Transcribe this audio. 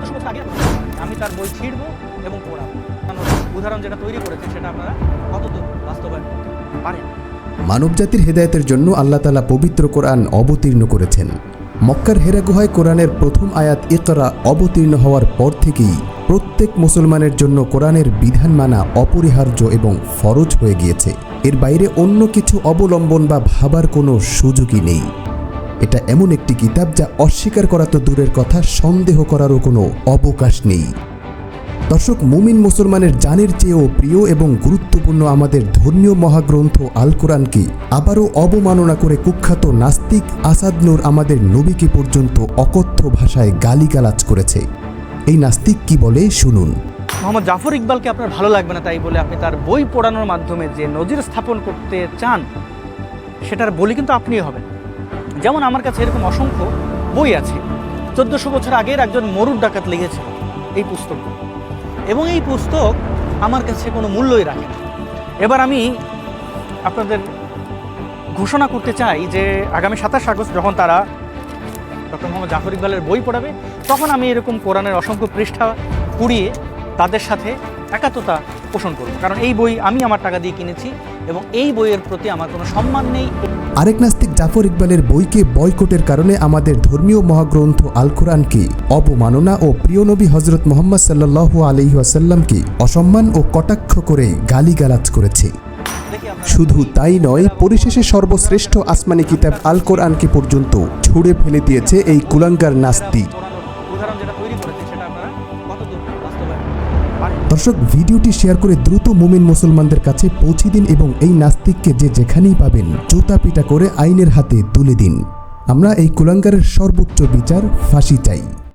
বছর আগে আমি তার বই ছিঁড়বো এবং পড়াবো। উদাহরণ যেটা তৈরি করেছেন, সেটা আপনারা কতদূর বাস্তবায়ন করতে পারেন। মানবজাতির হেদায়েতের জন্য আল্লাহ তালা পবিত্র কোরআন অবতীর্ণ করেছেন। মক্কার হেরা গুহায় কোরআনের প্রথম আয়াত ইকরা অবতীর্ণ হওয়ার পর থেকেই প্রত্যেক মুসলমানের জন্য কোরআনের বিধান মানা অপরিহার্য এবং ফরজ হয়ে গিয়েছে। এর বাইরে অন্য কিছু অবলম্বন বা ভাবার কোনো সুযোগই নেই। এটা এমন একটি কিতাব যা অস্বীকার করা তো দূরের কথা, সন্দেহ করারও কোনো অবকাশ নেই। দর্শক, মুমিন মুসলমানের জানের চেয়েও প্রিয় এবং গুরুত্বপূর্ণ আমাদের ধর্মীয় মহাগ্রন্থ আল কোরআনকে আবারও অবমাননা করে কুখ্যাত নাস্তিক আসাদ নূর আমাদের নবীকে পর্যন্ত অকথ্য ভাষায় গালিগালাজ করেছে। এই নাস্তিক কি বলে? শুনুন। মোহাম্মদ জাফর ইকবালকে আপনার ভালো লাগবে না তাই বলে আপনি তার বই পড়ানোর মাধ্যমে যে নজির স্থাপন করতে চান, সেটার বলি কিন্তু আপনিও হবেন। যেমন আমার কাছে এরকম অসংখ্য বই আছে। চোদ্দশো বছর আগের একজন মরুর ডাকাত লিখেছে এই পুস্তক। এবং এই পুস্তক আমার কাছে কোনো মূল্যই রাখে না। এবার আমি আপনাদের ঘোষণা করতে চাই যে আগামী সাতাশ আগস্ট যখন তারা ডক্টর মোহাম্মদ জাফর ইকবালের বই পড়াবে, তখন আমি এরকম কোরআনের অসংখ্য পৃষ্ঠা পুড়িয়ে তাদের সাথে একাত্মতা পোষণ করব। কারণ এই বই আমি আমার টাকা দিয়ে কিনেছি এবং এই বইয়ের প্রতি আমার কোনো সম্মান নেই। আরেক নাস্তিক জাফর ইকবালের বইকে বয়কটের কারণে আমাদের ধর্মীয় মহাগ্রন্থ আল কোরআনকে অবমাননা ও প্রিয় নবী হজরত মোহাম্মদ সাল্লাহ আলহি আসাল্লামকে অসম্মান ও কটাক্ষ করে গালিগালাজ করেছে। শুধু তাই নয় পরিশেষে সর্বশ্রেষ্ঠ আসমানি কিতাব আল কোরআনকে পর্যন্ত ছুঁড়ে ফেলে দিয়েছে এই কুলাঙ্গার নাস্তিক। দর্শক, ভিডিওটি শেয়ার করে দ্রুত মুমিন মুসলমানদের কাছে পৌঁছে দিন এবং এই নাস্তিককে যে যেখানেই পাবেন, জুতা পিটা করে আইনের হাতে তুলে দিন। আমরা এই কুলাঙ্গারের সর্বোচ্চ বিচার ফাঁসি চাই।